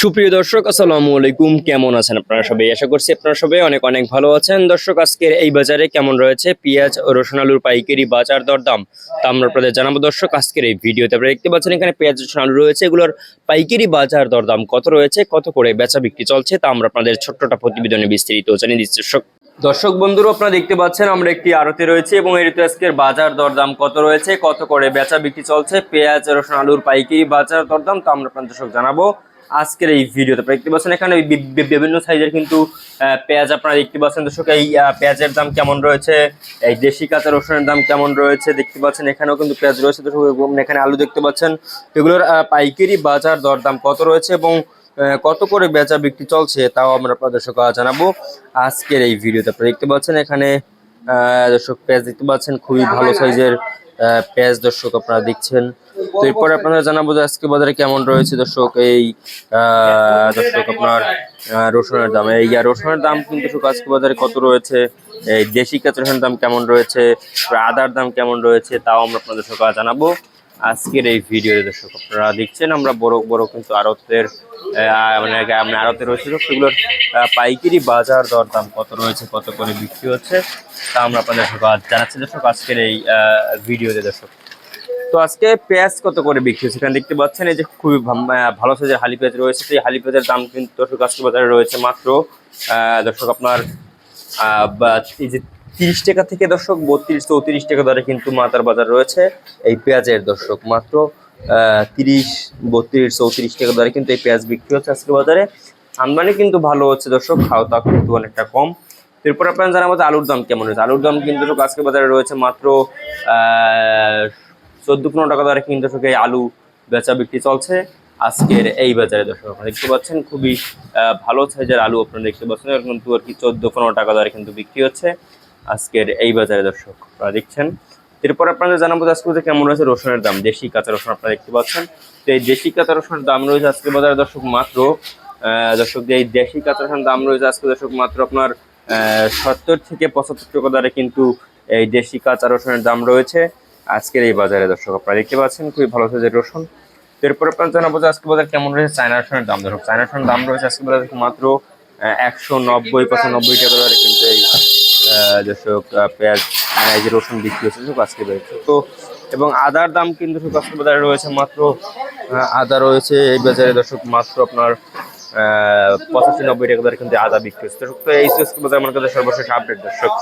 সুপ্রিয় দর্শক, আসসালামু আলাইকুম। কেমন আছেন আপনারা সবাই? আশা করছি আপনারা সবাই অনেক অনেক ভালো আছেন। দর্শক, আজকের এই বাজারে কেমন রয়েছে? পেঁয়াজ ও রসুন আলুর পাইকারি বাজার দরদাম। তা আমরা আপনাদের জানাব দর্শক, আজকের এই ভিডিওতে। আপনারা দেখতে পাচ্ছেন এখানে পেঁয়াজ, রসুন, আলু রয়েছে। এগুলোর পাইকারি বাজার দরদাম কত রয়েছে? কত করে বেচা বিক্রি চলছে? তা আমরা আপনাদের ছোট্টটা প্রতিবেদনে বিস্তারিত জানিয়ে দিচ্ছি। দর্শক দর্শক বন্ধুরা, আপনারা দেখতে পাচ্ছেন আমরা একটি আড়তে রয়েছে এবং ঋতু আজকের বাজার দরদাম কত রয়েছে? কত করে বেচা বিক্রি চলছে? পেঁয়াজ, রসুন, আলুর পাইকারি বাজার দরদাম তা আমরা আপনাদের দর্শক জানাব। আজকের এই ভিডিওতে। আপনারা দেখতে পাচ্ছেন এখানে বিভিন্ন সাইজের কিন্তু পেঁয়াজ আপনারা দেখতে পাচ্ছেন। দর্শক, এই পেঁয়াজের দাম কেমন রয়েছে? এই দেশি কাঁচা রসুনের দাম কেমন রয়েছে দেখতে পাচ্ছেন। এখানেও কিন্তু পেঁয়াজ রয়েছে। দর্শক এখানে আলু দেখতে পাচ্ছেন। এগুলোর পাইকারি বাজার দরদাম কত রয়েছে এবং কত করে বেচা বিক্রি চলছে তাও আমরা দর্শক জানাব আজকের এই ভিডিওতে। আপনারা দেখতে পাচ্ছেন এখানে দর্শক, পেঁয়াজ দেখতে পাচ্ছেন। খুবই ভালো সাইজের পেঁয়াজ দর্শক আপনারা দেখছেন। তো এরপরে আপনারা জানাব যে আজকে বাজারে কেমন রয়েছে দর্শক, এই দর্শক আপনার রসুনের দাম। এই রসুনের দাম কিন্তু দর্শক আজকে বাজারে কত রয়েছে? এই, দেশি কাঁচা রসুনের দাম কেমন রয়েছে? আদার দাম কেমন রয়েছে? তাও আমরা আপনাদের সকাল জানাব। আজকের এই ভিডিওতে দর্শক আপনারা দেখছেন, আমরা বড় বড় কিন্তু আড়তের মানে মানে আড়তে রয়েছে সেগুলোর পাইকারি বাজার দর দাম কত রয়েছে, কত করে বিক্রি হচ্ছে, তা আমরা আপনাদের সকাল জানাচ্ছি দর্শক আজকের এই ভিডিওতে দর্শক। তো আজকে পেঁয়াজ কত করে বিক্রি হচ্ছে? এখানে দেখতে পাচ্ছেন, এই যে খুবই ভালো সাইজের হালি পেঁয়াজ রয়েছে। সেই হালি পেঁয়াজের দাম কিন্তু দর্শক আজকে বাজারে রয়েছে মাত্র দর্শক আপনার এই যে তিরিশ টাকা থেকে দর্শক বত্রিশ, চৌত্রিশ টাকা দরে কিন্তু মাতার বাজার রয়েছে এই পেঁয়াজের দর্শক। মাত্র তিরিশ, বত্রিশ, চৌত্রিশ টাকা দরে কিন্তু এই পেঁয়াজ বিক্রি হচ্ছে আজকে বাজারে। আমদানি কিন্তু ভালো হচ্ছে দর্শক খাওয়া দাওয়া কিন্তু অনেকটা কম। এরপর আপনারা জানাব যে আলুর দাম কেমন রয়েছে আলুর দাম কিন্তু আজকে বাজারে রয়েছে মাত্র চোদ্দ পনেরো টাকা দরে কিন্তু দর্শক আলু বেচা বিক্রি চলছে। আজকের এই বাজারে দর্শক, আপনারা দেখতে পাচ্ছেন খুবই ভালো সাইজের আলু আপনারা দেখতে পাচ্ছেন। কিন্তু আর কি চোদ্দ পনেরো টাকা দরে কিন্তু বিক্রি হচ্ছে আজকের এই বাজারে দর্শক, আপনারা দেখছেন। এরপর আপনাদের জানাব যে আজকে বাজারে কেমন রয়েছে রসুনের দাম, দেশি কাঁচা রসুন আপনারা দেখতে পাচ্ছেন। তো এই দেশি কাঁচা রসুনের দাম রয়েছে আজকে বাজারে দর্শক মাত্র দর্শক যে এই দেশি কাঁচা রসুনের দাম রয়েছে আজকে দর্শক মাত্র আপনার সত্তর থেকে পঁচাত্তর টাকা দরে কিন্তু এই দেশি কাঁচা রসুনের দাম রয়েছে। আজকের এই বাজারে দর্শক আপনারা দেখতে পাচ্ছেন, খুবই ভালো সাইজের রসুন। এরপর আপনার জানাব যে আজকে বাজার কেমন রয়েছে, চায়না রসুনের দাম। দর্শক, চায়না রসুনের দাম রয়েছে আজকে বাজারে মাত্র একশো নব্বই, পঁচানব্বই টাকা দরে কিন্তু এই দর্শক পেঁয়াজ মানে যে রসুন বিক্রি হচ্ছে, দর্শক, আজকে বেড়েছে তো, এবং আদার দাম কিন্তু দর্শক আজকে বাজারে রয়েছে মাত্র আদা রয়েছে এই বাজারে দর্শক মাত্র আপনার পঁচাশি নব্বই টাকা দরে কিন্তু আদা বিক্রি হচ্ছে। দর্শক, তো এই বাজার আমার কাছে সর্বশেষ আপডেট দর্শক।